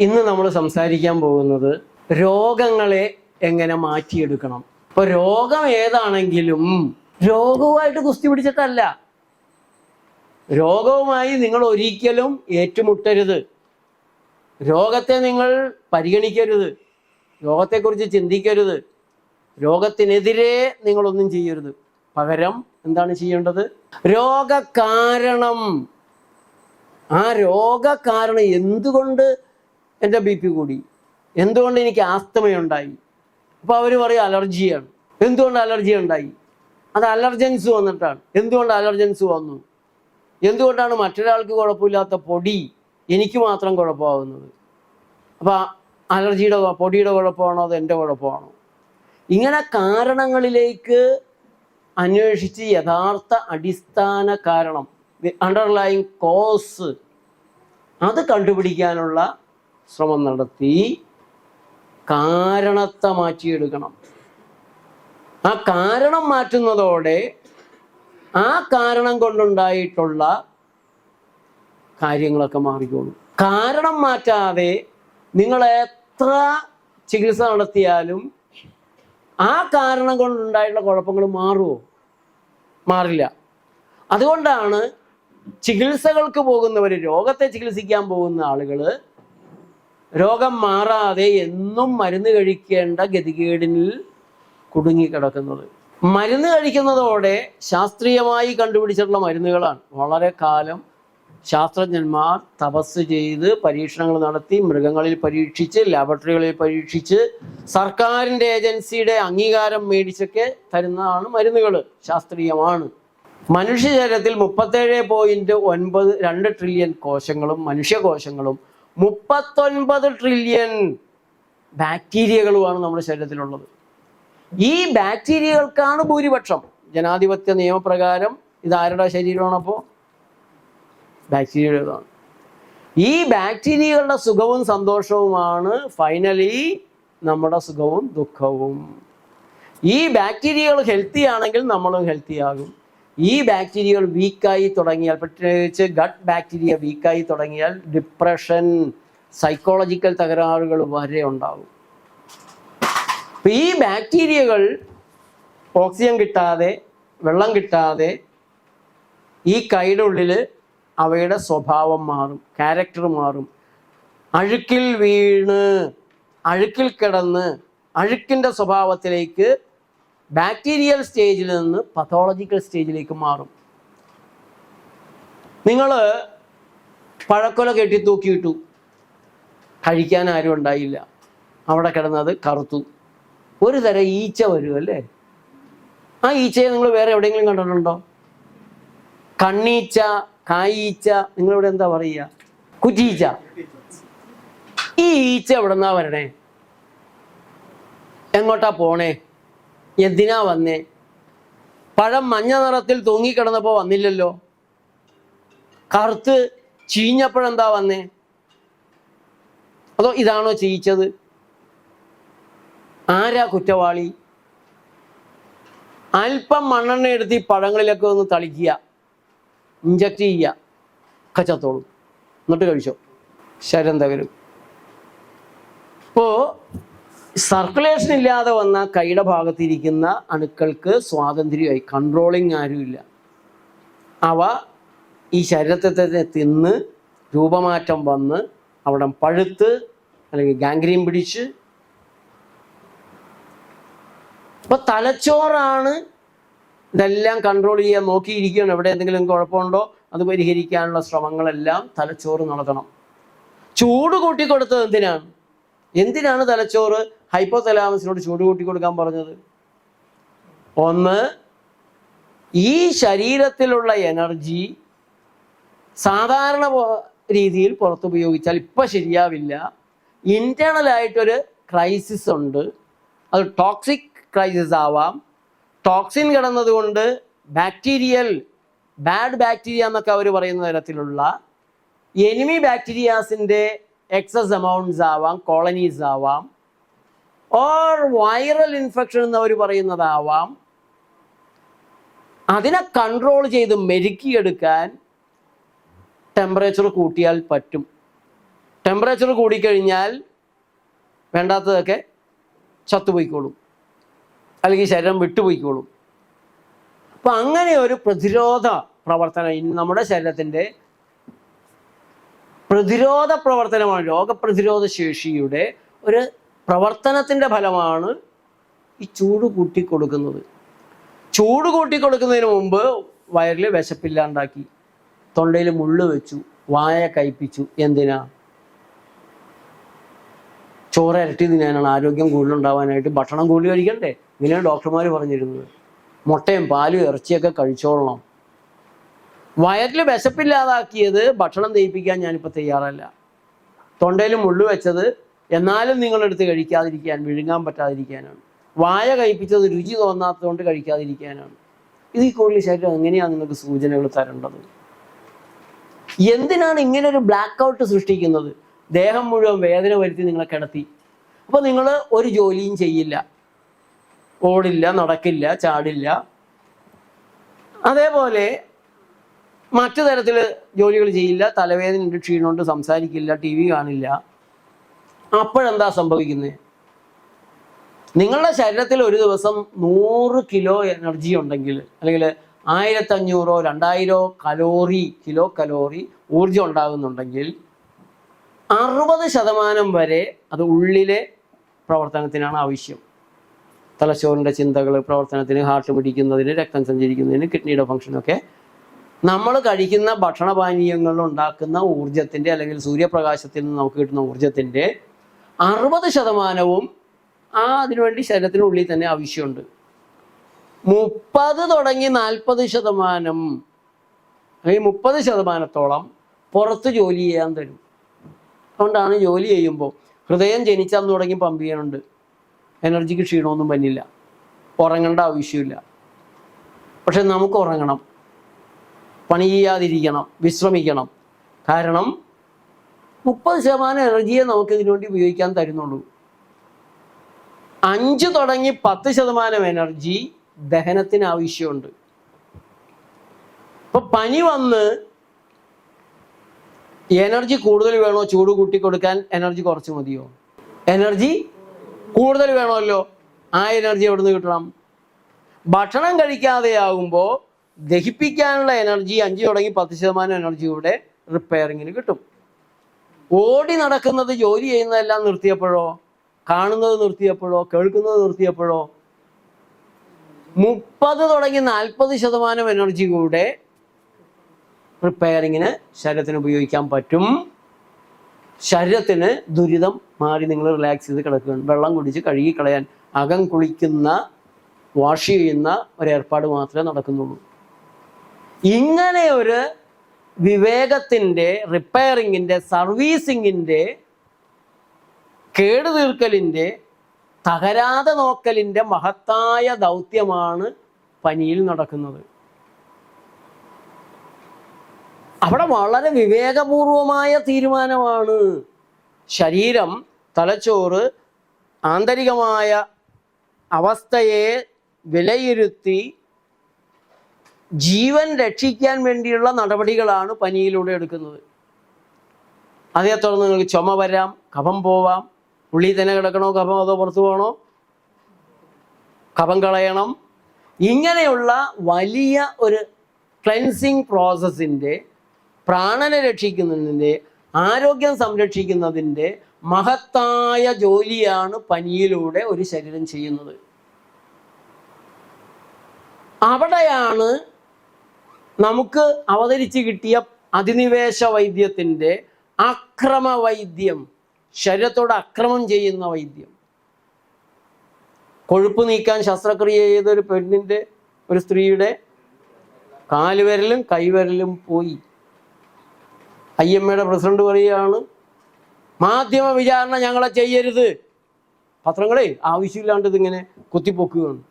ഇന്ന് നമ്മൾ സംസാരിക്കാൻ പോകുന്നത് രോഗങ്ങളെ എങ്ങനെ മാറ്റിയെടുക്കണം? ഇപ്പൊ രോഗം ഏതാണെങ്കിലും രോഗവുമായിട്ട് കുസ്തി പിടിച്ചിട്ടല്ല. രോഗവുമായി നിങ്ങൾ ഒരിക്കലും ഏറ്റുമുട്ടരുത്. രോഗത്തെ നിങ്ങൾ പരിഗണിക്കരുത്. രോഗത്തെക്കുറിച്ച് ചിന്തിക്കരുത്. രോഗത്തിനെതിരെ നിങ്ങളൊന്നും ചെയ്യരുത്. പകരം എന്താണ് ചെയ്യേണ്ടത്? രോഗകാരണം. ആ രോഗകാരണം എന്തുകൊണ്ട് എന്റെ ബി പി കൂടി. എന്തുകൊണ്ട് എനിക്ക് ആസ്തമയുണ്ടായി അപ്പോൾ അവർ പറയും അലർജിയാണ്. എന്തുകൊണ്ട് അലർജി ഉണ്ടായി? അത് അലർജൻസ് വന്നിട്ടാണ്. എന്തുകൊണ്ട് അലർജൻസ് വന്നു? എന്തുകൊണ്ടാണ് മറ്റൊരാൾക്ക് കുഴപ്പമില്ലാത്ത പൊടി എനിക്ക് മാത്രം കുഴപ്പമാകുന്നത് അപ്പോൾ അലർജിയുടെ പൊടിയുടെ കുഴപ്പമാണോ? അതോ എന്റെ കുഴപ്പമാണോ? ഇങ്ങനെ കാരണങ്ങളിലേക്ക് അന്വേഷിച്ച് യഥാർത്ഥ അടിസ്ഥാന കാരണം അണ്ടർലൈങ് കോസ് അത് കണ്ടുപിടിക്കാനുള്ള ശ്രമം നടത്തി കാരണത്തെ മാറ്റിയെടുക്കണം. ആ കാരണം മാറ്റുന്നതോടെ ആ കാരണം കൊണ്ടുണ്ടായിട്ടുള്ള കാര്യങ്ങളൊക്കെ മാറിക്കോളും. കാരണം മാറ്റാതെ നിങ്ങൾ എത്ര ചികിത്സ നടത്തിയാലും ആ കാരണം കൊണ്ടുണ്ടായിട്ടുള്ള കുഴപ്പങ്ങൾ മാറുമോ മാറില്ല. അതുകൊണ്ടാണ് ചികിത്സകൾക്ക് പോകുന്നവർ രോഗത്തെ ചികിത്സിക്കാൻ പോകുന്ന ആളുകൾ രോഗം മാറാതെ എന്നും മരുന്ന് കഴിക്കേണ്ട ഗതികേടിൽ കുടുങ്ങിക്കിടക്കുന്നത്. മരുന്ന് കഴിക്കുന്നതോടെ ശാസ്ത്രീയമായി കണ്ടുപിടിച്ചിട്ടുള്ള മരുന്നുകളാണ്. വളരെ കാലം ശാസ്ത്രജ്ഞന്മാർ തപസ് ചെയ്ത് പരീക്ഷണങ്ങൾ നടത്തി മൃഗങ്ങളിൽ പരീക്ഷിച്ച് ലാബറട്ടറികളിൽ പരീക്ഷിച്ച് സർക്കാരിന്റെ ഏജൻസിയുടെ അംഗീകാരം മേടിച്ചൊക്കെ തരുന്നതാണ് മരുന്നുകൾ ശാസ്ത്രീയമാണ്. മനുഷ്യ ശരീരത്തിൽ മുപ്പത്തേഴ് പോയിന്റ് ഒൻപത് രണ്ട് ട്രില്യൺ കോശങ്ങളും മനുഷ്യകോശങ്ങളും മുപ്പത്തൊൻപത് ട്രില്യൺ ബാക്ടീരിയകളുമാണ് നമ്മുടെ ശരീരത്തിലുള്ളത്. ഈ ബാക്ടീരിയകൾക്കാണ് ഭൂരിപക്ഷം. ജനാധിപത്യ നിയമപ്രകാരം ഇത് ആരുടെ ശരീരമാണ് ബാക്ടീരിയയുടേതാണ് ഈ ബാക്ടീരിയകളുടെ സുഖവും സന്തോഷവുമാണ് ഫൈനലി നമ്മുടെ സുഖവും ദുഃഖവും. ഈ ബാക്ടീരിയകൾ ഹെൽത്തി ആണെങ്കിൽ നമ്മളും ഹെൽത്തി ആകും. ഈ ബാക്ടീരിയകൾ വീക്കായി തുടങ്ങിയാൽ പ്രത്യേകിച്ച് ഗട്ട് ബാക്ടീരിയ വീക്കായി തുടങ്ങിയാൽ ഡിപ്രഷൻ സൈക്കോളജിക്കൽ തകരാറുകൾ വരെ ഉണ്ടാകും. അപ്പം ഈ ബാക്ടീരിയകൾ ഓക്സിജൻ കിട്ടാതെ വെള്ളം കിട്ടാതെ ഈ കൈയുടെ ഉള്ളിൽ അവയുടെ സ്വഭാവം മാറും ക്യാരക്ടർ മാറും. അഴുക്കിൽ വീണ് അഴുക്കിൽ കിടന്ന് അഴുക്കിന്റെ സ്വഭാവത്തിലേക്ക് ബാക്ടീരിയൽ സ്റ്റേജിൽ നിന്ന് പത്തോളജിക്കൽ സ്റ്റേജിലേക്ക് മാറും. നിങ്ങൾ പഴക്കൊല കെട്ടി തൂക്കിയിട്ടു. കഴിക്കാൻ ആരും ഉണ്ടായില്ല. അവിടെ കിടന്നത് കറുത്തു. ഒരു തരം ഈച്ച വരും അല്ലേ? ആ ഈച്ചയെ നിങ്ങൾ വേറെ എവിടെയെങ്കിലും കണ്ടിട്ടുണ്ടോ? കണ്ണീച്ച കായീച്ച നിങ്ങളിവിടെ എന്താ പറയുക? കുറ്റീച്ച ഈ ഈച്ച എവിടെന്നാ വരണേ? എങ്ങോട്ടാ പോണേ? എന്തിനാ വന്നേ? പഴം മഞ്ഞ നിറത്തിൽ തൂങ്ങിക്കിടന്നപ്പോൾ വന്നില്ലല്ലോ. കറുത്ത് ചീഞ്ഞപ്പോഴെന്താ വന്നേ? അതോ ഇതാണോ ചെയ്യിച്ചത്? ആരാ കുറ്റവാളി? അല്പം മണ്ണെണ്ണ എടുത്ത് പഴങ്ങളിലൊക്കെ ഒന്ന് തളിക്കുക. ഇഞ്ചക്ട് ചെയ്യുക. കച്ചത്തോളും എന്നിട്ട് കഴിച്ചോ. ശരം തകരും. ഇപ്പോൾ സർക്കുലേഷൻ ഇല്ലാതെ വന്ന കൈയുടെ ഭാഗത്തിരിക്കുന്ന അണുക്കൾക്ക് സ്വാതന്ത്ര്യമായി കൺട്രോളിങ് ആരുമില്ല അവ ഈ ശരീരത്തെ തന്നെ തിന്ന് രൂപമാറ്റം വന്ന് അവിടെ പഴുത്ത് അല്ലെങ്കിൽ ഗാംഗ്രീൻ പിടിച്ച് അപ്പോൾ തലച്ചോറാണ് ഇതെല്ലാം കൺട്രോൾ ചെയ്യാൻ നോക്കിയിരിക്കുകയാണ്. എവിടെ എന്തെങ്കിലും കുഴപ്പമുണ്ടോ അത് പരിഹരിക്കാനുള്ള ശ്രമങ്ങളെല്ലാം തലച്ചോറ് നടത്തണം. ചൂട് കൂട്ടിക്കൊടുത്തത് എന്തിനാണ്? എന്തിനാണ് തലച്ചോറ് ഹൈപ്പോ തലാമസിനോട് ചൂട് കൂട്ടി കൊടുക്കാൻ പറഞ്ഞത്? ഒന്ന് ഈ ശരീരത്തിലുള്ള എനർജി സാധാരണ രീതിയിൽ പുറത്തുപയോഗിച്ചാൽ ഇപ്പം ശരിയാവില്ല. ഇന്റേണൽ ആയിട്ടൊരു ക്രൈസിസ് ഉണ്ട്. അത് ടോക്സിക് ക്രൈസിസ് ആവാം. ടോക്സിൻ കിടന്നതുകൊണ്ട് ബാക്ടീരിയൽ ബാഡ് ബാക്ടീരിയ എന്നൊക്കെ അവർ പറയുന്ന തരത്തിലുള്ള എനിമി ബാക്ടീരിയാസിന്റെ എക്സസ് എമൗണ്ട്സ് ആവാം കോളനീസ് ആവാം ഓർ വൈറൽ ഇൻഫെക്ഷൻ എന്ന് അവർ പറയുന്നതാവാം. അതിനെ കൺട്രോൾ ചെയ്ത് മെരുക്കിയെടുക്കാൻ ടെമ്പറേച്ചർ കൂട്ടിയാൽ പറ്റും. ടെമ്പറേച്ചർ കൂടിക്കഴിഞ്ഞാൽ വേണ്ടാത്തതൊക്കെ ചത്തുപോയിക്കോളും. അല്ലെങ്കിൽ ശരീരം വിട്ടുപോയിക്കോളും. അപ്പം അങ്ങനെ ഒരു പ്രതിരോധ പ്രവർത്തനം നമ്മുടെ ശരീരത്തിന്റെ പ്രതിരോധ പ്രവർത്തനമാണ്. രോഗപ്രതിരോധ ശേഷിയുടെ ഒരു പ്രവർത്തനത്തിന്റെ ഫലമാണ് ഈ ചൂട് കൂട്ടിക്കൊടുക്കുന്നത്. ചൂട് കൂട്ടിക്കൊടുക്കുന്നതിന് മുമ്പ് വയറിൽ വിശപ്പില്ലാണ്ടാക്കി തൊണ്ടയിൽ മുള്ളു വെച്ചു വായ കയ്പിച്ചു എന്തിനാ? ചോറ് ഇരട്ടി തിന്നാനാണ്. ആരോഗ്യം കൂടുതലുണ്ടാവാനായിട്ട് ഭക്ഷണം കൂടുതൽ കഴിക്കണ്ടേ? ഇങ്ങനെയാണ് ഡോക്ടർമാർ പറഞ്ഞിരുന്നത്. മുട്ടയും പാലും ഇറച്ചിയൊക്കെ കഴിച്ചോളണം. വയറ്റിൽ വിശപ്പില്ലാതാക്കിയത് ഭക്ഷണം തയ്പ്പിക്കാൻ ഞാനിപ്പോൾ തയ്യാറല്ല. തൊണ്ടയിൽ മുള്ളു വെച്ചത് എന്നാലും നിങ്ങളെടുത്ത് കഴിക്കാതിരിക്കാൻ വിഴുങ്ങാൻ പറ്റാതിരിക്കാനാണ്. വായ കഴിപ്പിച്ചത് രുചി തോന്നാത്തതുകൊണ്ട് കഴിക്കാതിരിക്കാനാണ്. ഇതിൽ കൂടുതൽ ശരീരം എങ്ങനെയാണ് നിങ്ങൾക്ക് സൂചനകൾ തരേണ്ടത്? എന്തിനാണ് ഇങ്ങനെ ഒരു ബ്ലാക്ക് ഔട്ട് സൃഷ്ടിക്കുന്നത്? ദേഹം മുഴുവൻ വേദന വരുത്തി നിങ്ങളെ കിടത്തി. അപ്പോൾ നിങ്ങൾ ഒരു ജോലിയും ചെയ്യില്ല. ഓടില്ല നടക്കില്ല ചാടില്ല. അതേപോലെ മറ്റു തരത്തിൽ ജോലികൾ ചെയ്യില്ല തലവേദനയുണ്ട് ക്ഷീണമുണ്ട് സംസാരിക്കില്ല ടി വി കാണില്ല. അപ്പോഴെന്താ സംഭവിക്കുന്നത് നിങ്ങളുടെ ശരീരത്തിൽ ഒരു ദിവസം നൂറ് കിലോ എനർജി ഉണ്ടെങ്കിൽ അല്ലെങ്കിൽ ആയിരത്തഞ്ഞൂറോ രണ്ടായിരോ കലോറി കിലോ കലോറി ഊർജം ഉണ്ടാകുന്നുണ്ടെങ്കിൽ അറുപത് ശതമാനം വരെ അത് ഉള്ളിലെ പ്രവർത്തനത്തിനാണ് ആവശ്യം. തലച്ചോറിന്റെ ചിന്തകൾ പ്രവർത്തനത്തിന് ഹാർട്ട് പിടിക്കുന്നതിന് രക്തം സഞ്ചരിക്കുന്നതിന് കിഡ്നിയുടെ ഫംഗ്ഷനൊക്കെ നമ്മൾ കഴിക്കുന്ന ഭക്ഷണപാനീയങ്ങളിൽ ഉണ്ടാക്കുന്ന ഊർജത്തിന്റെ അല്ലെങ്കിൽ സൂര്യപ്രകാശത്തിൽ നിന്ന് നമുക്ക് കിട്ടുന്ന ഊർജത്തിന്റെ അറുപത് ശതമാനവും ആ അതിനുവേണ്ടി ശരീരത്തിനുള്ളിൽ തന്നെ ആവശ്യമുണ്ട്. മുപ്പത് തുടങ്ങി നാൽപ്പത് ശതമാനം അല്ലെങ്കിൽ മുപ്പത് ശതമാനത്തോളം പുറത്ത് ജോലി ചെയ്യാൻ തരും. അതുകൊണ്ടാണ് ജോലി ചെയ്യുമ്പോൾ ഹൃദയം ജനിച്ചാൽ തുടങ്ങി പമ്പ് ചെയ്യാനുണ്ട്. എനർജിക്ക് ക്ഷീണമൊന്നും പറ്റില്ല ഉറങ്ങേണ്ട ആവശ്യമില്ല. പക്ഷെ നമുക്ക് ഉറങ്ങണം. പണി ചെയ്യാതിരിക്കണം വിശ്രമിക്കണം. കാരണം മുപ്പത് ശതമാനം എനർജിയെ നമുക്ക് ഇതിനു വേണ്ടി ഉപയോഗിക്കാൻ തരുന്നുള്ളൂ. അഞ്ച് തുടങ്ങി പത്ത് ശതമാനം എനർജി ദഹനത്തിന് ആവശ്യമുണ്ട്. ഇപ്പൊ പനി വന്ന് എനർജി കൂടുതൽ വേണോ? ചൂട് കൂട്ടി കൊടുക്കാൻ എനർജി കുറച്ച് മതിയോ? എനർജി കൂടുതൽ വേണമല്ലോ? ആ എനർജി എവിടെ നിന്ന് കിട്ടണം? ഭക്ഷണം കഴിക്കാതെയാകുമ്പോൾ ദഹിപ്പിക്കാനുള്ള എനർജി അഞ്ച് തുടങ്ങി പത്ത് ശതമാനം എനർജി കൂടെ റിപ്പയറിങ്ങിന് കിട്ടും. ഓടി നടക്കുന്നത് ജോലി ചെയ്യുന്നതെല്ലാം നിർത്തിയപ്പോഴോ കാണുന്നത് നിർത്തിയപ്പോഴോ കേൾക്കുന്നത് നിർത്തിയപ്പോഴോ മുപ്പത് തുടങ്ങി നാൽപ്പത് ശതമാനം എനർജി കൂടെ റിപ്പയറിങ്ങിന് ശരീരത്തിന് ഉപയോഗിക്കാൻ പറ്റും. ശരീരത്തിന് ദുരിതം മാറി നിങ്ങൾ റിലാക്സ് ചെയ്ത് കിടക്കുകയാണ്. വെള്ളം കുടിച്ച് കഴുകി കളയാൻ അകം കുളിക്കുന്ന വാഷ് ചെയ്യുന്ന ഒരു ഏർപ്പാട് മാത്രമേ നടക്കുന്നുള്ളൂ. ഇങ്ങനെ ഒരു വിവേകത്തിന്റെ റിപ്പയറിങ്ങിന്റെ സർവീസിങ്ങിന്റെ കേടുതീർക്കലിന്റെ തകരാതെ നോക്കലിന്റെ മഹത്തായ ദൗത്യമാണ് പനിയിൽ നടക്കുന്നത്. അവിടെ വളരെ വിവേകപൂർവമായ തീരുമാനമാണ്. ശരീരം തലച്ചോറ് ആന്തരികമായ അവസ്ഥയെ വിലയിരുത്തി ജീവൻ രക്ഷിക്കാൻ വേണ്ടിയുള്ള നടപടികളാണ് പനിയിലൂടെ എടുക്കുന്നത്. അതേ തുടർന്ന് നിങ്ങൾക്ക് ചുമ വരാം കഫം പോവാം ഉള്ളി തന്നെ കിടക്കണോ കഫം അതോ പുറത്തു പോകണോ? കഫം കളയണം. ഇങ്ങനെയുള്ള വലിയ ഒരു ക്ലെൻസിങ് പ്രോസസ്സിന്റെ പ്രാണനെ രക്ഷിക്കുന്നതിന്റെ ആരോഗ്യം സംരക്ഷിക്കുന്നതിന്റെ മഹത്തായ ജോലിയാണ് പനിയിലൂടെ ഒരു ശരീരം ചെയ്യുന്നത്. അവിടെയാണ് നമുക്ക് അവതരിച്ച് കിട്ടിയ അധിനിവേശ വൈദ്യത്തിന്റെ അക്രമ വൈദ്യം ശരീരത്തോട് അക്രമം ചെയ്യുന്ന വൈദ്യം. കൊഴുപ്പ് നീക്കാൻ ശസ്ത്രക്രിയ ചെയ്ത ഒരു പെണ്ണിന്റെ ഒരു സ്ത്രീയുടെ കാലുവിരലും കൈവിരലും പോയി. ഐ എം എയുടെ പ്രസിഡന്റ് പറയുകയാണ് മാധ്യമ വിചാരണ ഞങ്ങളെ ചെയ്യരുത്. പത്രങ്ങളെ ആവശ്യമില്ലാണ്ട് ഇതിങ്ങനെ കുത്തിപ്പൊക്കുകയാണ്.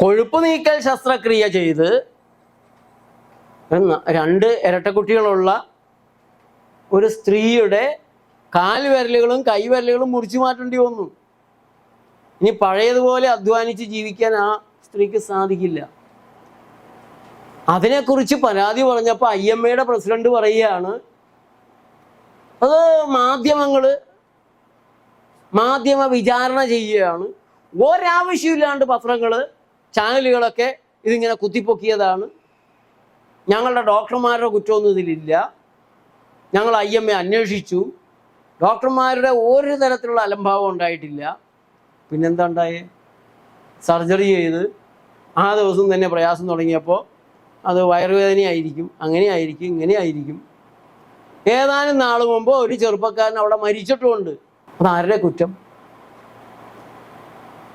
കൊഴുപ്പ് നീക്കൽ ശസ്ത്രക്രിയ ചെയ്ത് രണ്ട് ഇരട്ടക്കുട്ടികളുള്ള ഒരു സ്ത്രീയുടെ കാൽവിരലുകളും കൈവിരലുകളും മുറിച്ചു മാറ്റേണ്ടി വന്നു. ഇനി പഴയതുപോലെ അധ്വാനിച്ച് ജീവിക്കാൻ ആ സ്ത്രീക്ക് സാധിക്കില്ല. അതിനെക്കുറിച്ച് പരാതി പറഞ്ഞപ്പോൾ ഐ എം എയുടെ പ്രസിഡന്റ് പറയുകയാണ് അത് മാധ്യമങ്ങൾ മാധ്യമ വിചാരണ ചെയ്യുകയാണ്. ഒരാവശ്യമില്ലാണ്ട് പത്രങ്ങൾ ചാനലുകളൊക്കെ ഇതിങ്ങനെ കുത്തിപ്പൊക്കിയതാണ്. ഞങ്ങളുടെ ഡോക്ടർമാരുടെ കുറ്റമൊന്നും ഇതിലില്ല. ഞങ്ങൾ ഐ എം എ അന്വേഷിച്ചു. ഡോക്ടർമാരുടെ ഒരു തരത്തിലുള്ള അലംഭാവം ഉണ്ടായിട്ടില്ല. പിന്നെന്താ ഉണ്ടായേ? സർജറി ചെയ്ത് ആ ദിവസം തന്നെ പ്രയാസം തുടങ്ങിയപ്പോൾ അത് വയറുവേദനയായിരിക്കും അങ്ങനെ ആയിരിക്കും ഇങ്ങനെ ആയിരിക്കും ഏതാനും നാൾ മുമ്പ് ഒരു ചെറുപ്പക്കാരൻ അവിടെ മരിച്ചിട്ടുമുണ്ട്. അത് ആരുടെ കുറ്റം?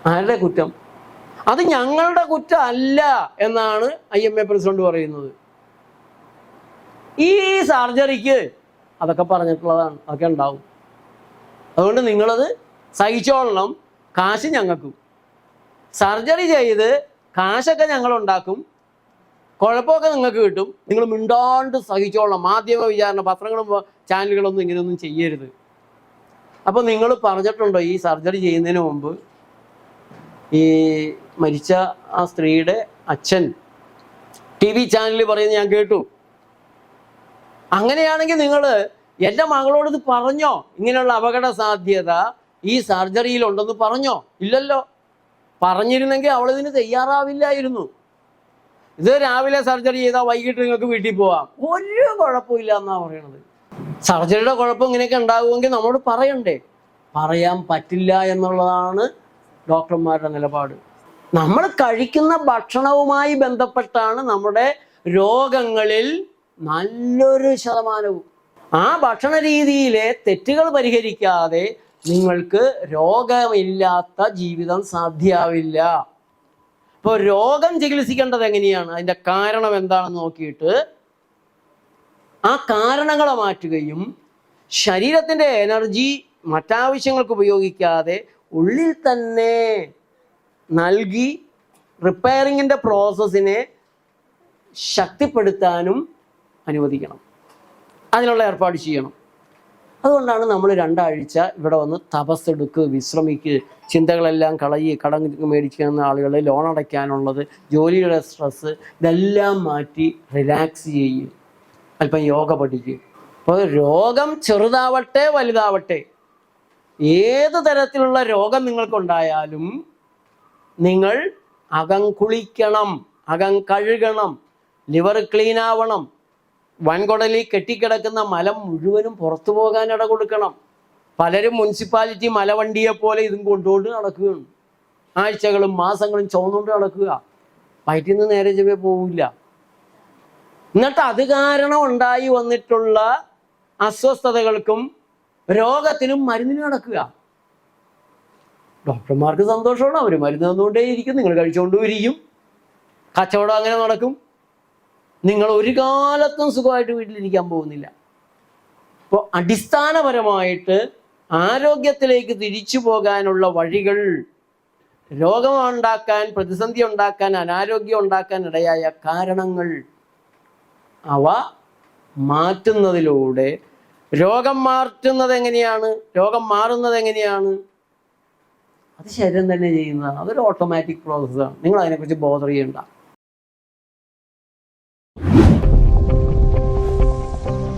ആരുടെ കുറ്റം? അത് ഞങ്ങളുടെ കുറ്റം അല്ല എന്നാണ് ഐ എം എ പ്രസിഡന്റ് പറയുന്നത്. ഈ സർജറിക്ക് അതൊക്കെ പറഞ്ഞിട്ടുള്ളതാണ് അതൊക്കെ ഉണ്ടാവും. അതുകൊണ്ട് നിങ്ങളത് സഹിച്ചോളണം കാശ് ഞങ്ങൾക്കും. സർജറി ചെയ്ത് കാശൊക്കെ ഞങ്ങൾ ഉണ്ടാക്കും കുഴപ്പമൊക്കെ നിങ്ങൾക്ക് കിട്ടും. നിങ്ങൾ മിണ്ടാണ്ട് സഹിച്ചോളണം മാധ്യമ വിചാരണ പത്രങ്ങളും ചാനലുകളൊന്നും ഇങ്ങനെയൊന്നും ചെയ്യരുത്. അപ്പോൾ നിങ്ങൾ പറഞ്ഞിട്ടുണ്ടോ ഈ സർജറി ചെയ്യുന്നതിന് മുമ്പ്? ഈ മരിച്ച ആ സ്ത്രീയുടെ അച്ഛൻ ടി വി ചാനലിൽ പറയുന്നത് ഞാൻ കേട്ടു. അങ്ങനെയാണെങ്കിൽ നിങ്ങൾ എന്റെ മകളോട് ഇത് പറഞ്ഞോ? ഇങ്ങനെയുള്ള അപകട സാധ്യത ഈ സർജറിയിലുണ്ടെന്ന് പറഞ്ഞോ? ഇല്ലല്ലോ. പറഞ്ഞിരുന്നെങ്കിൽ അവൾ ഇതിന് തയ്യാറാവില്ലായിരുന്നു. ഇത് രാവിലെ സർജറി ചെയ്താൽ വൈകിട്ട് നിങ്ങൾക്ക് വീട്ടിൽ പോവാം. ഒരു കുഴപ്പമില്ല എന്നാണ് പറയണത്. സർജറിയുടെ കുഴപ്പം ഇങ്ങനെയൊക്കെ ഉണ്ടാകുമെങ്കിൽ നമ്മോട് പറയണ്ടേ? പറയാൻ പറ്റില്ല എന്നുള്ളതാണ് ഡോക്ടർമാരുടെ നിലപാട്. നമ്മൾ കഴിക്കുന്ന ഭക്ഷണവുമായി ബന്ധപ്പെട്ടാണ് നമ്മുടെ രോഗങ്ങളിൽ നല്ലൊരു ശതമാനവും. ആ ഭക്ഷണ രീതിയിലെ തെറ്റുകൾ പരിഹരിക്കാതെ നിങ്ങൾക്ക് രോഗമില്ലാത്ത ജീവിതം സാധ്യമാവില്ല ഇപ്പോൾ രോഗം ചികിത്സിക്കേണ്ടത് എങ്ങനെയാണ്? അതിന്റെ കാരണം എന്താണെന്ന് നോക്കിയിട്ട് ആ കാരണങ്ങളെ മാറ്റുകയും ശരീരത്തിന്റെ എനർജി മറ്റാവശ്യങ്ങൾക്ക് ഉപയോഗിക്കാതെ ഉള്ളിൽ തന്നെ നൽകി റിപ്പയറിങ്ങിന്റെ പ്രോസസ്സിനെ ശക്തിപ്പെടുത്താനും അനുവദിക്കണം. അതിനുള്ള ഏർപ്പാട് ചെയ്യണം. അതുകൊണ്ടാണ് നമ്മൾ രണ്ടാഴ്ച ഇവിടെ വന്ന് തപസ്സെടുക്കുക വിശ്രമിക്ക് ചിന്തകളെല്ലാം കളയി കടം മേടിക്കുന്ന ആളുകൾ ലോൺ അടയ്ക്കാനുള്ളത് ജോലിയുടെ സ്ട്രെസ് ഇതെല്ലാം മാറ്റി റിലാക്സ് ചെയ്യും. അല്പം യോഗ പഠിക്കുക അപ്പോൾ രോഗം ചെറുതാവട്ടെ വലുതാവട്ടെ. ഏത് തരത്തിലുള്ള രോഗം നിങ്ങൾക്കുണ്ടായാലും നിങ്ങൾ അകം കുളിക്കണം അകം കഴുകണം ലിവർ ക്ലീൻ ആവണം വൻകുടലിൽ കെട്ടിക്കിടക്കുന്ന മലം മുഴുവനും പുറത്തു പോകാൻ ഇട കൊടുക്കണം. പലരും മുനിസിപ്പാലിറ്റി മലവണ്ടിയെ പോലെ ഇതും കൊണ്ടുകൊണ്ട് നടക്കുകയാണ്. ആഴ്ചകളും മാസങ്ങളും ചുവന്നുകൊണ്ട് നടക്കുക. വയറ്റിൽ നിന്ന് നേരെ ചെവേ പോവില്ല. എന്നിട്ട് അത് കാരണം ഉണ്ടായി വന്നിട്ടുള്ള അസ്വസ്ഥതകൾക്കും രോഗത്തിനും മരുന്നിന് നടക്കുക. ഡോക്ടർമാർക്ക് സന്തോഷമാണ്. അവർ മരുന്ന് തന്നുകൊണ്ടേയിരിക്കും. നിങ്ങൾ കഴിച്ചുകൊണ്ടുമിരിക്കും കച്ചവടം അങ്ങനെ നടക്കും. നിങ്ങൾ ഒരു കാലത്തും സുഖമായിട്ട് വീട്ടിലിരിക്കാൻ പോകുന്നില്ല. അപ്പോൾ അടിസ്ഥാനപരമായിട്ട് ആരോഗ്യത്തിലേക്ക് തിരിച്ചു പോകാനുള്ള വഴികൾ രോഗമുണ്ടാക്കാൻ പ്രതിസന്ധി ഉണ്ടാക്കാൻ അനാരോഗ്യം ഉണ്ടാക്കാൻ ഇടയായ കാരണങ്ങൾ അവ മാറ്റുന്നതിലൂടെ രോഗം മാറ്റുന്നത് എങ്ങനെയാണ്? രോഗം മാറുന്നത് എങ്ങനെയാണ്? അത് ശരീരം തന്നെ ചെയ്യുന്നതാണ്. അതൊരു ഓട്ടോമാറ്റിക് പ്രോസസ്സാണ് നിങ്ങൾ അതിനെക്കുറിച്ച് ബോധർ